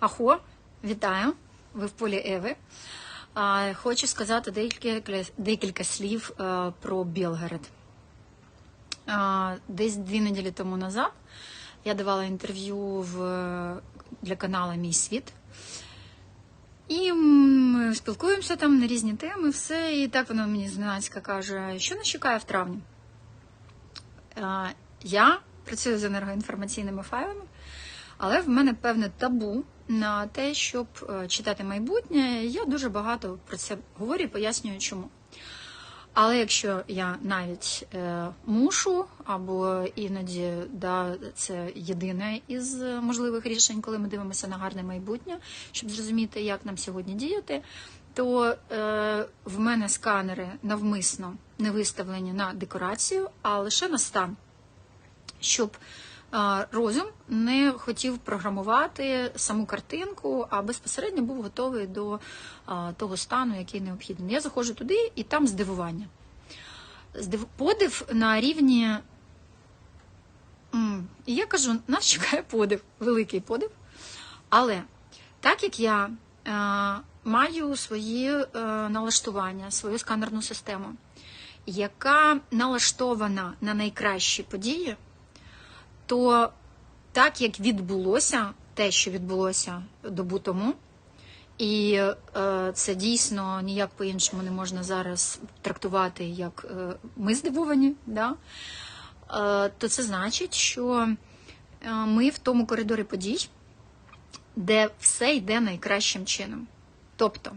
Ахо, вітаю! Ви в полі Еви. Хочу сказати декілька, декілька слів е, про Білгород. Десь дві неділі тому назад я давала інтерв'ю в, для каналу Мій світ. І ми спілкуємося там на різні теми, все. І так вона мені зненацька каже, що нас чекає в травні. Я працюю з енергоінформаційними файлами, але в мене певне табу на те, щоб е, читати майбутнє. Я дуже багато про це говорю і пояснюю, чому. Але якщо я навіть е, мушу, або іноді да, це єдине із можливих рішень, коли ми дивимося на гарне майбутнє, щоб зрозуміти, як нам сьогодні діяти, то е, в мене сканери навмисно не виставлені на декорацію, а лише на стан, щоб розум не хотів програмувати саму картинку, а безпосередньо був готовий до того стану, який необхідний. Я заходжу туди і там здивування. Подив на рівні. І я кажу, нас чекає подив, великий подив. Але так як я маю свої е, налаштування, свою сканерну систему, яка налаштована на найкращі події то так як відбулося те, що відбулося добу тому, і е, це дійсно ніяк по-іншому не можна зараз трактувати, як е, ми здивовані, да? е, то це значить, що е, ми в тому коридорі подій, де все йде найкращим чином. Тобто,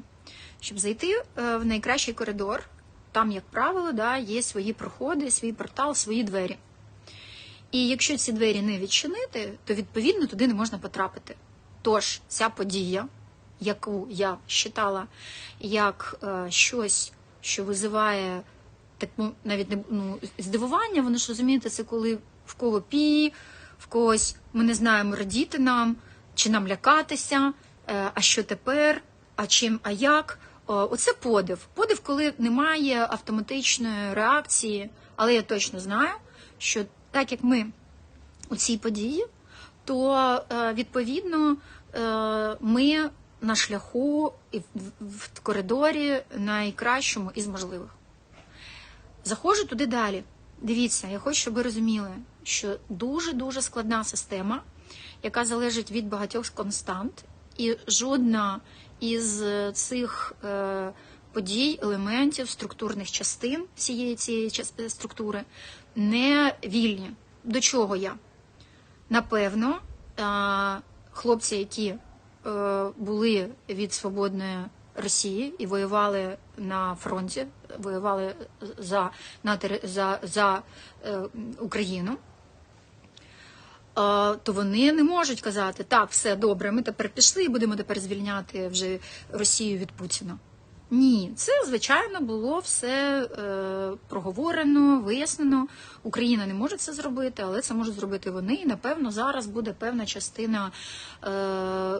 щоб зайти е, в найкращий коридор, там, як правило, да, є свої проходи, свій портал, свої двері. І якщо ці двері не відчинити, то відповідно туди не можна потрапити. Тож ця подія, яку я вважала як е, щось, що визиває так, ну, навіть ну, здивування, вони ж розумієте, це коли в кого пі, в когось ми не знаємо радіти нам, чи нам лякатися, е, а що тепер, а чим, а як. Оце подив. Подив, коли немає автоматичної реакції, але я точно знаю, що так як ми у цій події, то е, відповідно е, ми на шляху і в коридорі найкращому із можливих. Заходжу туди далі. Дивіться, я хочу, щоб ви розуміли, що дуже-дуже складна система, яка залежить від багатьох констант, і жодна із цих е, подій, елементів, структурних частин всієї цієї структури не вільні. До чого я? Напевно, хлопці, які е, були від свободної Росії і воювали на фронті, воювали за на, за, за е, Україну, то вони не можуть казати, так, все добре, ми тепер пішли і будемо тепер звільняти вже Росію від Путіна. Ні, це звичайно було все е, проговорено, вияснено. Україна не може це зробити, але це можуть зробити вони. І напевно зараз буде певна частина е, е,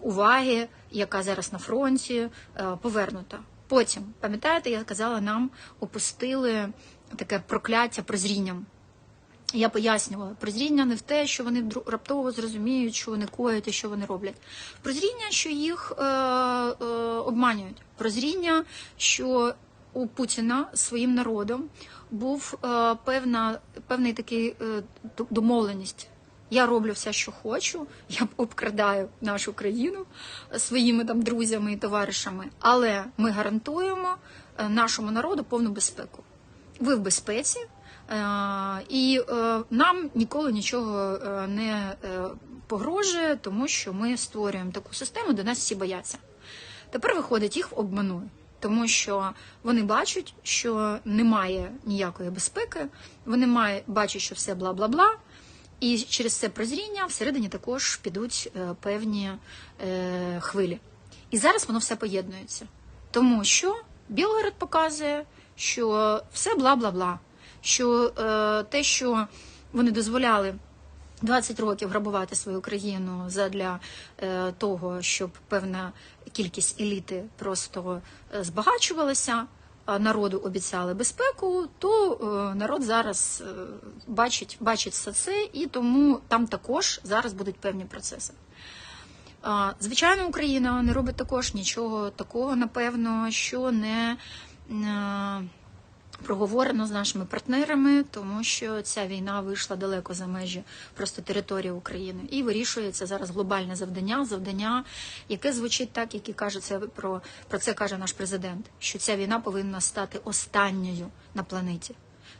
уваги, яка зараз на фронті, е, повернута. Потім, пам'ятаєте, я казала, нам опустили таке прокляття прозрінням. Я пояснювала, прозріння не в те, що вони раптово зрозуміють, що вони коять і що вони роблять. Прозріння, що їх е, е, обманюють. Прозріння, що у Путіна своїм народом був е, певна певний такий е, домовленість. Я роблю все, що хочу, я обкрадаю нашу країну своїми там друзями і товаришами, але ми гарантуємо е, нашому народу повну безпеку. Ви в безпеці. Е, і е, нам ніколи нічого е, не погрожує, тому що ми створюємо таку систему, де нас всі бояться. Тепер виходить, їх обманує, тому що вони бачать, що немає ніякої безпеки, вони бачать, що все бла бла бла. І через це прозріння всередині також підуть певні хвилі. І зараз воно все поєднується. Тому що Білгород показує, що все бла бла бла що е, те, що вони дозволяли 20 років грабувати свою країну задля е, того, щоб певна кількість еліти просто е, збагачувалася. Народу обіцяли безпеку, то народ зараз бачить бачить все це, і тому там також зараз будуть певні процеси. Звичайно, Україна не робить також нічого такого, напевно, що не проговорено з нашими партнерами, тому що ця війна вийшла далеко за межі просто території України і вирішується зараз глобальне завдання, завдання, яке звучить так, як і каже це про, про це каже наш президент, що ця війна повинна стати останньою на планеті.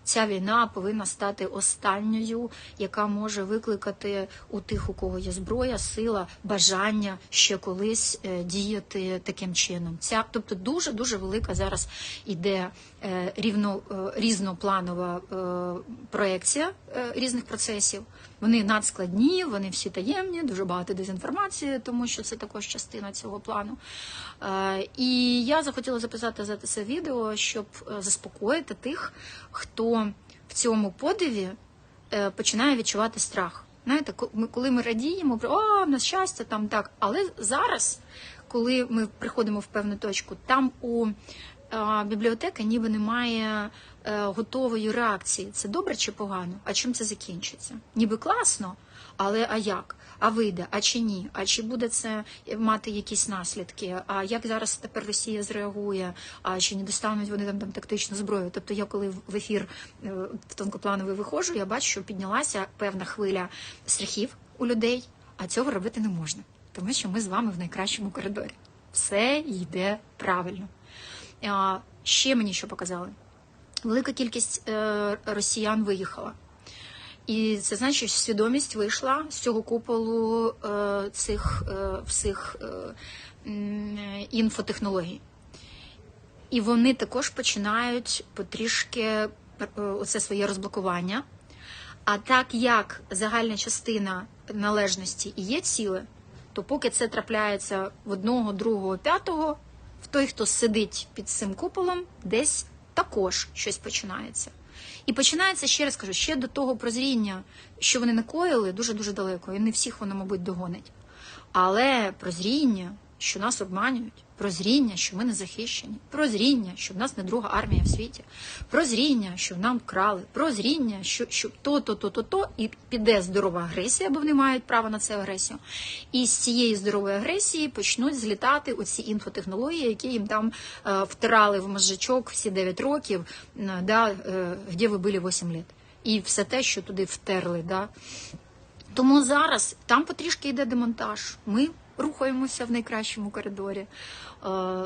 Ця війна повинна стати останньою, яка може викликати у тих, у кого є зброя, сила, бажання ще колись е, діяти таким чином. Ця, тобто, дуже дуже велика зараз іде е, рівно е, різнопланова проекція різних процесів. Вони надскладні, вони всі таємні, дуже багато дезінформації, тому що це також частина цього плану. І я захотіла записати за це відео, щоб заспокоїти тих, хто в цьому подиві е, починає відчувати страх. Знаєте, коли ми радіємо, о, в нас щастя, там так. Але зараз, коли ми приходимо в певну точку, там у е, бібліотеки ніби немає е, готової реакції. Це добре чи погано? А чим це закінчиться? Ніби класно, але а як? А вийде, а чи ні? А чи буде це мати якісь наслідки? А як зараз тепер Росія зреагує? А чи не достануть вони там, там тактичну зброю? Тобто, я коли в ефір е, в тонкоплановий виходжу, я бачу, що піднялася певна хвиля страхів у людей, а цього робити не можна, тому що ми з вами в найкращому коридорі. Все йде правильно. Ще мені що показали? Велика кількість е, росіян виїхала. І це значить, що свідомість вийшла з цього куполу е, цих е, всіх е, інфотехнологій. І вони також починають потрішки е, оце своє розблокування. А так як загальна частина належності і є ціле, то поки це трапляється в одного, другого, п'ятого, в той, хто сидить під цим куполом, десь також щось починається. І починається, ще раз кажу, ще до того прозріння, що вони накоїли, дуже-дуже далеко, і не всіх воно, мабуть, догонить. Але прозріння, що нас обманюють, прозріння, що ми не захищені, прозріння, що в нас не друга армія в світі, прозріння, що нам вкрали, прозріння, що, що то, то, то, то, то, і піде здорова агресія, бо вони мають право на це агресію. І з цієї здорової агресії почнуть злітати оці інфотехнології, які їм там е, втирали в мозжечок всі 9 років, е, да, е, де ви були 8 літ. І все те, що туди втерли. Да. Тому зараз там потрішки йде демонтаж. Ми рухаємося в найкращому коридорі. Е,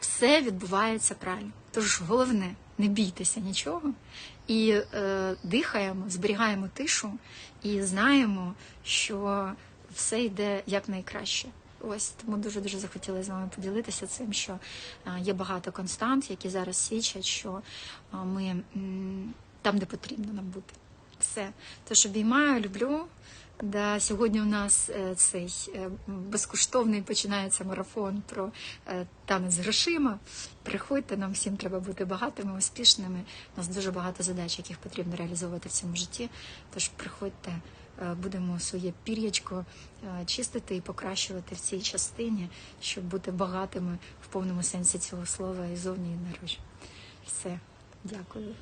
Все відбувається правильно. Тож головне, не бійтеся нічого і е, дихаємо, зберігаємо тишу і знаємо, що все йде якнайкраще. Ось тому дуже дуже захотіла з вами поділитися цим, що е, є багато констант, які зараз свідчать, що ми там, де потрібно нам бути. Все. Тож обіймаю, люблю. Да, сьогодні у нас е, цей е, безкоштовний починається марафон про е, танець грошима. Приходьте, нам всім треба бути багатими, успішними. У нас дуже багато задач, яких потрібно реалізовувати в цьому житті. Тож приходьте, будемо своє пір'ячко чистити і покращувати в цій частині, щоб бути багатими в повному сенсі цього слова і зовні і наружі. Все, дякую.